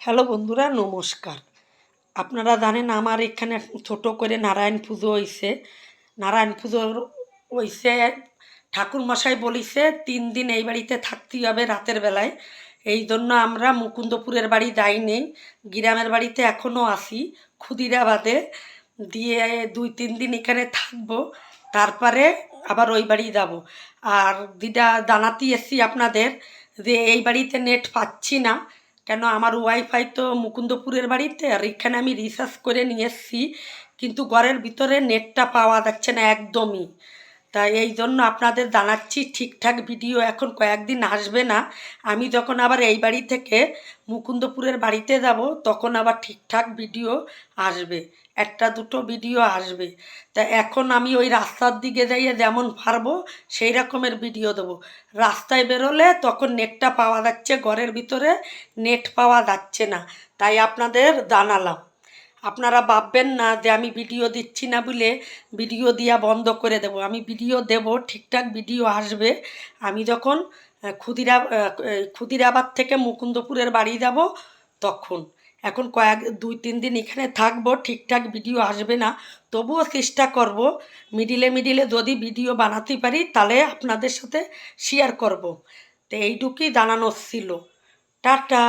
Hello বন্ধুরা, নমস্কার। আপনারা জানেন আমার এখানে ছোট করে নারায়ণ পুজো হইছে। নারায়ণ পুজোর হইছে, ঠাকুর মশাই বলিছে, তিন দিন এই বাড়িতে থাকতেই হবে রাতের বেলায়। এই জন্য আমরা মুকুন্দপুরের বাড়ি যাইনি, গ্রামের বাড়িতে এখনও আসি ক্ষুদিরাবাদে। দিয়ে দুই, তিন দিন এখানে থাকব, তারপরে আবার ওই বাড়ি যাব। আর দিদা জানাতে এসছি আপনাদের যে এই বাড়িতে নেট পাচ্ছি না কেন আমার ওয়াইফাই তো মুকুন্দপুরের বাড়িতে? আর এখানে আমি রিসার্চ করে নিয়ে এসছি, কিন্তু ঘরের ভিতরে নেটটা পাওয়া যাচ্ছে না একদমই। তাই এই জন্য আপনাদের জানাচ্ছি, ঠিকঠাক ভিডিও এখন কয়েকদিন আসবে না। আমি যখন আবার এই বাড়ি থেকে মুকুন্দপুরের বাড়িতে যাব, তখন আবার ঠিকঠাক ভিডিও আসবে, একটা দুটো ভিডিও আসবে। তা এখন আমি ওই রাস্তার দিকে যাইয়ে যেমন পারব, সেই রকমের ভিডিও দেবো। রাস্তায় বেরোলে তখন নেটটা পাওয়া যাচ্ছে ঘরের ভিতরে, নেট পাওয়া যাচ্ছে না, তাই আপনাদের জানালাম। আপনারা ভাববেন না যে আমি ভিডিও দিচ্ছি না বলে ভিডিও দেওয়া বন্ধ করে দেব। আমি ভিডিও দেব, ঠিকঠাক ভিডিও আসবে। আমি যখন ক্ষুদিরা ক্ষুদিরাবাদ থেকে মুকুন্দপুরের বাড়ি যাব তখন। এখন কয়েক, দুই, তিন দিন এখানে থাকব, ঠিকঠাক ভিডিও আসবে না। তবুও চেষ্টা করব, মিডিলে মিডিলে যদি ভিডিও বানাতে পারি তাহলে আপনাদের সাথে শেয়ার করব। তো এইটুকুই জানানোর ছিল। টাটা!